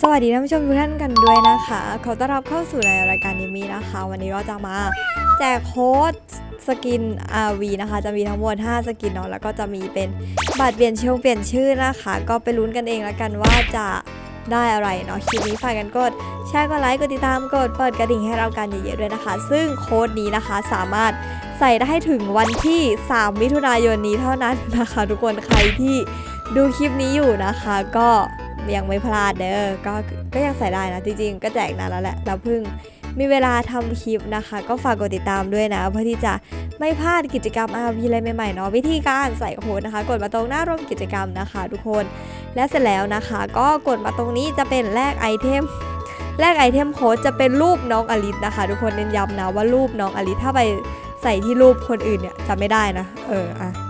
สวัสดีท่านผู้ชมทุกท่านกันด้วยนะคะ ขอต้อนรับเข้าสู่ในรายการนิมีนะคะ วันนี้ก็จะมาแจกโค้ดสกิน RV นะคะ จะมีทั้งหมด 5 สกินเนาะแล้วก็จะมีเป็นบัตรเปลี่ยนชื่อเปลี่ยนชื่อนะคะ ก็ไปลุ้นกันเองแล้วกันว่าจะได้อะไรเนาะคลิปนี้ฝากกันกดแชร์กดไลค์กดติดตามกดเปิดกระดิ่งให้เรากันเยอะๆด้วยนะคะ ซึ่งโค้ดนี้นะคะสามารถ ใส่ได้ถึงวันที่ 3 มิถุนายนนี้เท่านั้นนะคะ ทุกคนใครที่ดูคลิปนี้อยู่นะคะ ก็ยังไม่พลาดเด้อก็ก็ยังใส่ได้นะจริงๆ ก็แจกนานแล้วแหละเราเพิ่งมีเวลาทำคลิปนะคะ ก็ฝากกดติดตามด้วยนะ เพื่อที่จะไม่พลาดกิจกรรม RV อะไรใหม่ๆเนาะวิธีการใส่โค้ดนะคะ กดมาตรงหน้าร่วมกิจกรรมนะคะ ทุกคนและเสร็จแล้วนะคะ ก็กดมาตรงนี้จะเป็นแลกไอเทมแลกไอเทมโค้ดจะเป็นรูปน้องอลิสนะคะ ทุกคนเน้นย้ำนะว่ารูปน้องอลิสถ้าไป ใส่ที่รูปคนอื่นเนี่ยจะไม่ได้นะ เอออะ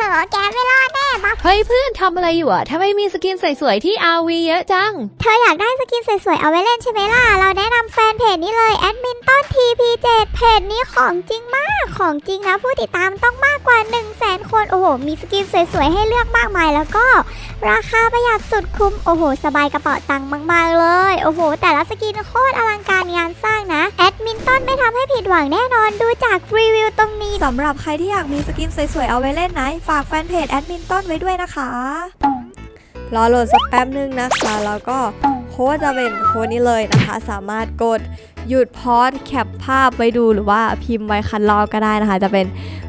ฉันเออแกไม่รอดแน่บัฟเฮ้ยเพื่อนทำอะไรอยู่อะทำไมมีสกินสวยๆที่ RV เยอะจัง เธออยากได้สกินสวยๆ เอาไว้เล่นใช่ไหมล่ะ เราแนะนำแฟนเพจนี้เลยแอดมินต้น TP7 เพจนี้ของจริงมาก ของจริงนะผู้ติดตามต้องมากกว่า 1 0 0 0 0แสนคน โอ้โห มีสกินสวยๆ ให้เลือกมากมายแล้วก็ ราคาประหยัดสุดคุ้ม โอ้โห สบายกระเป๋าตังค์มากๆเลย โอ้โห แต่ละสกินโคตรอลังการงาน นต้นไม่ทำให้ผิดหวังแน่นอนดูจากรีวิวตรงนี้สำหรับใครที่อยากมีสกินสวยๆเอาไว้เล่นนะฝากแฟนเพจแอดมินต้นไว้ด้วยนะคะรอโหลดสักแป๊บนึงนะคะ แล้วก็โค้ดจะเป็นโค้ดนี้เลยนะคะ สามารถกดหยุดพอดแคปภาพไว้ดูหรือว่าพิมพ์ไว้คันลอก็ได้นะคะ จะเป็น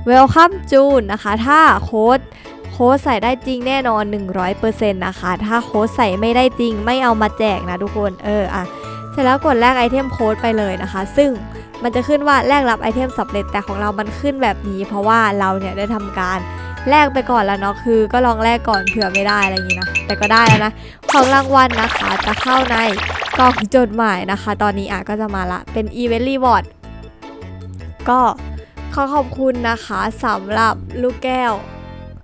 Welcome June นะคะ ถ้าโค้ดโค้ดใส่ได้จริงแน่นอน 100%นะคะ ถ้าโค้ดใส่ไม่ได้จริงไม่เอามาแจกนะทุกคน เอออะ เสร็จแล้วกดแลกไอเทมโค้ดไปเลยนะคะ ซึ่ง มันจะขึ้นว่าแลกรับไอเทมสำเร็จแต่ของเรามันขึ้นแบบนี้ เพราะว่าเราเนี่ยได้ทำการแลกไปก่อนแล้วเนาะคือ ก็ลองแลกก่อนเผื่อไม่ได้อะไรอย่างนี้นะแต่ก็ได้แล้วนะของรางวัลนะคะจะเข้าในกล่องจดหมายนะคะ ตอนนี้อะก็จะมาละเป็นอีเวนต์รีวอร์ดก็ขอขอบคุณนะคะสำหรับลูกแก้ว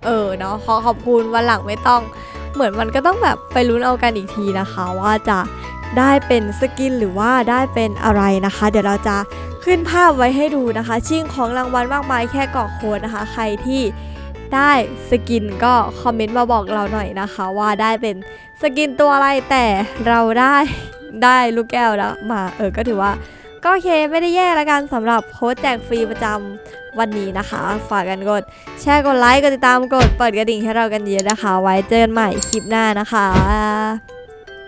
เออเนาะขอขอบคุณวันหลังไม่ต้อง เหมือนมันก็ต้องแบบไปลุ้นเอากันอีกทีนะคะ ว่าจะได้เป็นสกินหรือว่าได้เป็นอะไรนะคะ เดี๋ยวเราจะ ขึ้นภาพไว้ให้ดูนะคะ ชิงของรางวัลมากมายแค่กรอกโค้ดนะคะ ใครที่ได้สกินก็คอมเมนต์มาบอกเราหน่อยนะคะ ว่าได้เป็นสกินตัวอะไรแต่เราได้ได้ลูกแก้วแล้วมาเออก็ถือว่าก็โอเคไม่ได้แย่ละกันสำหรับโค้ดแจกฟรีประจำวันนี้นะคะ ฝากกันกด แชร์กดไลค์กดติดตามกดเปิดกระดิ่งให้เรากันเยอะนะคะ ไว้เจอกันใหม่คลิปหน้านะคะ